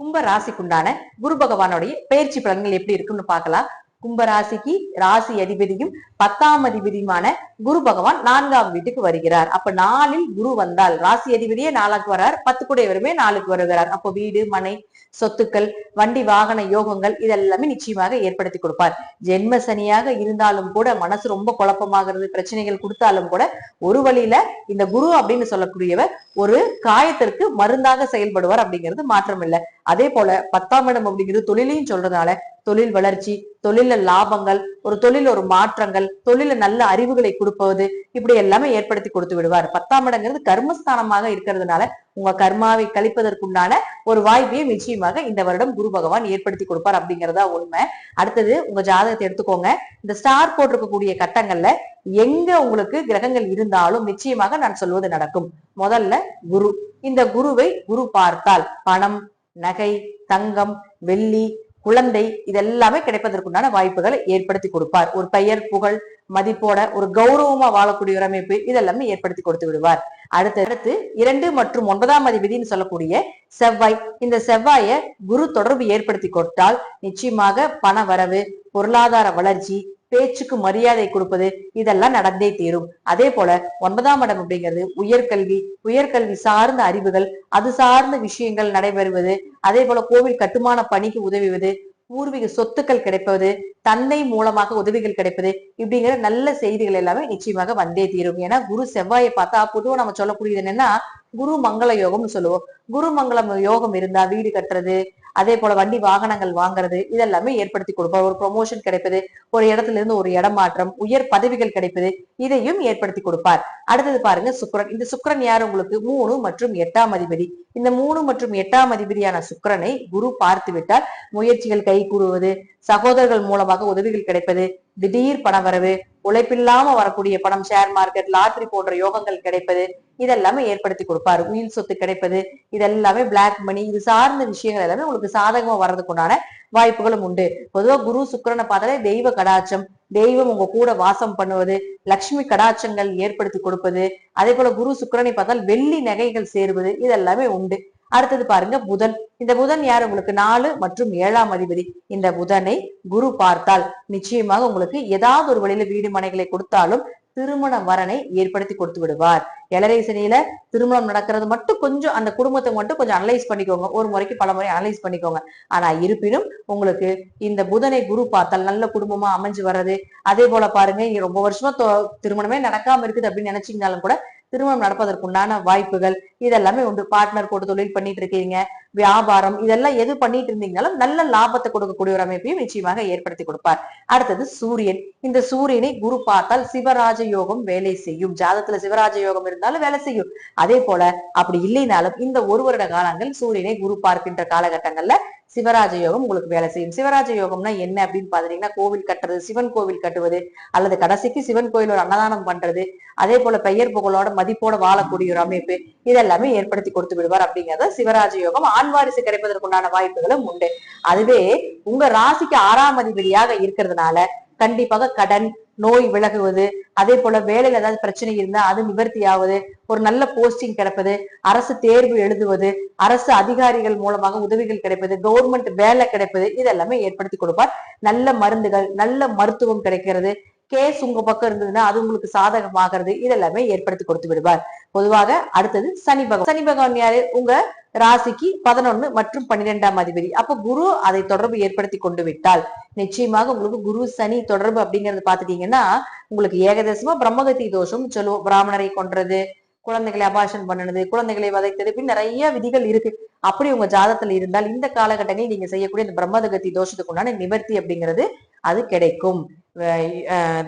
கும்ப ராசிக்குண்டான குரு பகவானுடைய பயிற்சி பலன்கள் எப்படி இருக்குன்னு பார்க்கலாம். கும்ப ராசிக்கு ராசி அதிபதியும் பத்தாம் அதிபதியுமான குரு பகவான் நான்காம் வீட்டுக்கு வருகிறார். அப்ப நாளில் குரு வந்தால் ராசி அதிபதியே நாளுக்கு வர்றார் பத்து கூடையவருமே நாளுக்கு வருகிறார். அப்போ வீடு மனை சொத்துக்கள் வண்டி வாகன யோகங்கள் இதெல்லாமே நிச்சயமாக ஏற்படுத்தி கொடுப்பார். ஜென்ம சனியாக இருந்தாலும் கூட மனசு ரொம்ப குழப்பமாகிறது பிரச்சனைகள் கொடுத்தாலும் கூட ஒரு வழியில இந்த குரு அப்படின்னு சொல்லக்கூடியவர் ஒரு காயத்திற்கு மருந்தாக செயல்படுவார் அப்படிங்கிறது மாற்றம் இல்லை அதே போல பத்தாம் இடம் அப்படிங்கிறது தொழிலையும் சொல்றதுனால தொழில் வளர்ச்சி தொழில லாபங்கள் ஒரு தொழில் ஒரு மாற்றங்கள் தொழில நல்ல அறிவுகளை கொடுப்பது இப்படி எல்லாமே ஏற்படுத்தி கொடுத்து விடுவார். பத்தாம் இடங்கிறது கர்மஸ்தானமாக இருக்கிறதுனால உங்க கர்மாவை கழிப்பதற்குண்டான ஒரு வாய்ப்பையும் நிச்சயமாக இந்த வருடம் குரு பகவான் ஏற்படுத்தி கொடுப்பார் அப்படிங்கிறதா உண்மை. அடுத்தது உங்க ஜாதகத்தை எடுத்துக்கோங்க. இந்த ஸ்டார் போட்டிருக்கக்கூடிய கட்டங்கள்ல எங்க உங்களுக்கு கிரகங்கள் இருந்தாலும் நிச்சயமாக நான் சொல்வது நடக்கும். முதல்ல குரு. இந்த குருவை குரு பார்த்தால் பணம் நகை தங்கம் வெள்ளி குழந்தை இதெல்லாமே கிடைப்பதற்குண்டான வாய்ப்புகளை ஏற்படுத்தி கொடுப்பார். ஒரு பெயர் புகழ் மதிப்போட ஒரு கௌரவமா வாழக்கூடிய ஒரு அமைப்பு இதெல்லாமே ஏற்படுத்தி கொடுத்து விடுவார். அடுத்து அடுத்து இரண்டு மற்றும் ஒன்பதாம் அதிபதினு சொல்லக்கூடிய செவ்வாய். இந்த செவ்வாய குரு தொடர்பு ஏற்படுத்தி கொடுத்தால் நிச்சயமாக பண வரவு பொருளாதார வளர்ச்சி பேச்சுக்கு மரியாதை கொடுப்பது இதெல்லாம் நடந்தே தீரும். அதே போல ஒன்பதாம் இடம் அப்படிங்கிறது உயர்கல்வி உயர்கல்வி சார்ந்த அறிவுகள் அது சார்ந்த விஷயங்கள் நடைபெறுவது அதே போல கோவில் கட்டுமான பணிக்கு உதவுவது பூர்வீக சொத்துக்கள் கிடைப்பது தந்தை மூலமாக உதவிகள் கிடைப்பது இப்படிங்கிற நல்ல செய்திகள் எல்லாமே நிச்சயமாக வந்தே தீரும். ஏன்னா குரு செவ்வாயை பார்த்தா பொதுவாக நம்ம சொல்லக்கூடியது என்னன்னா குரு மங்கள யோகம்னு சொல்லுவோம். குரு மங்களம் யோகம் இருந்தா வீடு கட்டுறது அதே போல வண்டி வாகனங்கள் வாங்குறது இதெல்லாமே ஏற்படுத்தி கொடுப்பார் ஒரு ப்ரொமோஷன் கிடைப்பது ஒரு இடத்துல இருந்து ஒரு இடமாற்றம் உயர் பதவிகள் கிடைப்பது இதையும் ஏற்படுத்தி கொடுப்பார். அடுத்தது பாருங்க சுக்கரன். இந்த சுக்கரன் யார்? உங்களுக்கு மூணு மற்றும் எட்டாம் அதிபதி. இந்த மூணு மற்றும் எட்டாம் அதிபதியான சுக்கரனை குரு பார்த்து விட்டால் முயற்சிகள் கை கூறுவது சகோதரர்கள் மூலமாக உதவிகள் கிடைப்பது திடீர் பணவரவு உழைப்பில்லாம வரக்கூடிய பணம் ஷேர் மார்க்கெட் லாட்டரி போன்ற யோகங்கள் கிடைப்பது இதெல்லாமே ஏற்படுத்தி கொடுப்பாரு. உயிர் சொத்து கிடைப்பது இதெல்லாமே பிளாக் மணி இது சார்ந்த விஷயங்கள் எல்லாமே உங்களுக்கு சாதகமா வர்றதுக்குண்டான வாய்ப்புகளும் உண்டு. பொதுவா குரு சுக்கரனை பார்த்தாலே தெய்வ கடாச்சம் தெய்வம் உங்க கூட வாசம் பண்ணுவது லக்ஷ்மி கடாட்சங்கள் ஏற்படுத்தி கொடுப்பது அதே போல குரு சுக்கிரனை பார்த்தால் வெள்ளி நகைகள் சேருவது இதெல்லாமே உண்டு. அடுத்தது பாருங்க புதன். இந்த புதன் யார்? உங்களுக்கு நாலு மற்றும் ஏழாம் அதிபதி. இந்த புதனை குரு பார்த்தால் நிச்சயமாக உங்களுக்கு ஏதாவது ஒரு வழியில வீடு மனைகளை கொடுத்தாலும் திருமண வரனை ஏற்படுத்தி கொடுத்து விடுவார். எலரை சனியில திருமணம் நடக்கிறது மட்டும் கொஞ்சம் அந்த குடும்பத்தை மட்டும் கொஞ்சம் அனலைஸ் பண்ணிக்கோங்க. ஒரு முறைக்கு பல முறை அனலைஸ் பண்ணிக்கோங்க. ஆனா இருப்பினும் உங்களுக்கு இந்த புதனை குரு பார்த்தால் நல்ல குடும்பமா அமைஞ்சு வர்றது. அதே போல பாருங்க இங்க ரொம்ப வருஷமா திருமணமே நடக்காம இருக்குது அப்படின்னு நினைச்சீங்கனாலும் கூட திருமணம் நடப்பதற்குண்டான வாய்ப்புகள் இதெல்லாமே உண்டு. பார்ட்னர் போட்டு தொழில் பண்ணிட்டு இருக்கீங்க வியாபாரம் இதெல்லாம் எது பண்ணிட்டு இருந்தீங்கனாலும் நல்ல லாபத்தை கொடுக்கக்கூடிய ஒரு அமைப்பையும் நிச்சயமாக ஏற்படுத்தி கொடுப்பார். அடுத்தது சூரியன். இந்த சூரியனை குரு பார்த்தால் சிவராஜ யோகம் வேலை செய்யும். ஜாதத்துல சிவராஜ யோகம் இருந்தாலும் வேலை செய்யும். அதே போல அப்படி இல்லைனாலும் இந்த ஒரு வருட காலங்கள் சூரியனை குரு பார்க்கின்ற காலகட்டங்கள்ல சிவராஜ யோகம் உங்களுக்கு வேலை செய்யும். சிவராஜ யோகம்னா என்ன அப்படின்னு பாத்தீங்கன்னா கோவில் கட்டுறது சிவன் கோவில் கட்டுவது அல்லது கடைசிக்கு சிவன் கோயில் ஒரு அன்னதானம் பண்றது அதே போல பெயர் புகழோட மதிப்போட வாழக்கூடிய ஒரு அமைப்பு இதெல்லாமே ஏற்படுத்தி கொடுத்து விடுவார் அப்படிங்கறத சிவராஜ யோகம். ஆண் வாரிசு கிடைப்பதற்குண்டான வாய்ப்புகளும் உண்டு. அதுவே உங்க ராசிக்கு ஆறாம் அதிபதியாக இருக்கிறதுனால கண்டிப்பாக கடன் நோய் விலகுவது அதே போல வேலையில ஏதாவது பிரச்சனை இருந்தா அது நிவர்த்தி ஆவது ஒரு நல்ல போஸ்டிங் கிடைப்பது அரசு தேர்வு எழுதுவது அரசு அதிகாரிகள் மூலமாக உதவிகள் கிடைப்பது கவர்மெண்ட் வேலை கிடைப்பது இதெல்லாமே ஏற்படுத்தி கொடுப்பார். நல்ல மருந்துகள் நல்ல மருத்துவம் கிடைக்கிறது. கேஸ் உங்க பக்கம் இருந்ததுன்னா அது உங்களுக்கு சாதகமாகிறது. இதெல்லாமே ஏற்படுத்தி கொடுத்து விடுவார். பொதுவாக அடுத்தது சனி பகவான். சனி பகவான் யாரு? உங்க ராசிக்கு பதினொன்னு மற்றும் பன்னிரெண்டாம் அதிபதி. அப்ப குரு அதை தொடர்பு ஏற்படுத்தி கொண்டு விட்டால் நிச்சயமாக உங்களுக்கு குரு சனி தொடர்பு அப்படிங்கறது பாத்துட்டீங்கன்னா உங்களுக்கு ஏகதேசமா பிரம்மகத்தி தோஷம் சொல்லுவோம். பிராமணரை கொன்றது குழந்தைகளை அபாஷன் பண்ணுனது குழந்தைகளை வதைத்தது இப்படி நிறைய விதிகள் இருக்கு. அப்படி உங்க ஜாதத்துல இருந்தால் இந்த காலகட்டங்களில் நீங்க செய்யக்கூடிய இந்த பிரம்மதகத்தி தோஷத்துக்கு உண்டான நிவர்த்தி அப்படிங்கிறது அது கிடைக்கும்.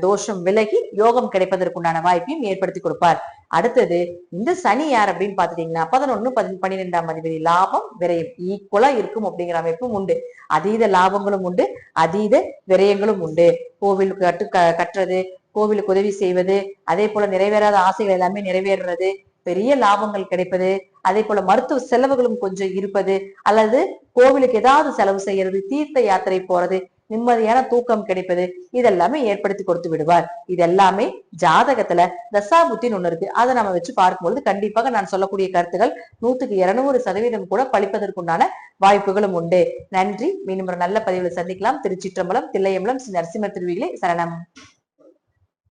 தோஷம் விலகி யோகம் கிடைப்பதற்குண்டான வாய்ப்பையும் ஏற்படுத்தி கொடுப்பார். அடுத்தது இந்த சனி யார் அப்படின்னு பாத்துட்டீங்கன்னா பதினொன்னு பதி பன்னிரெண்டாம் அதிபதி லாபம் விரயம். ஈக்குவலா இருக்கும் அப்படிங்கிற அமைப்பும் உண்டு. அதீத லாபங்களும் உண்டு அதீத விரயங்களும் உண்டு. கோவில் கட்டு க- கட்டுறது கோவிலுக்கு உதவி செய்வது அதே போல நிறைவேறாத ஆசைகள் எல்லாமே நிறைவேறுறது பெரிய லாபங்கள் கிடைப்பது அதே போல மருத்துவ செலவுகளும் கொஞ்சம் இருப்பது அல்லது கோவிலுக்கு ஏதாவது செலவு செய்யறது தீர்த்த யாத்திரை போறது நிம்மதியான தூக்கம் கிடைப்பது இதெல்லாமே ஏற்படுத்தி கொடுத்து விடுவார். இதெல்லாமே ஜாதகத்துல தசாபுத்தின்னு ஒண்ணு இருக்கு. அதை நம்ம வச்சு பார்க்கும்பொழுது கண்டிப்பாக நான் சொல்லக்கூடிய கருத்துக்கள் நூத்துக்கு இருநூறு சதவீதம் கூட பழிப்பதற்குண்டான வாய்ப்புகளும் உண்டு. நன்றி. மீண்டும் ஒரு நல்ல பதிவில் சந்திக்கலாம். திருச்சிற்றம்பலம் தில்லையம்பலம் ஸ்ரீ நரசிம்ம திருவிகளை சரணம்.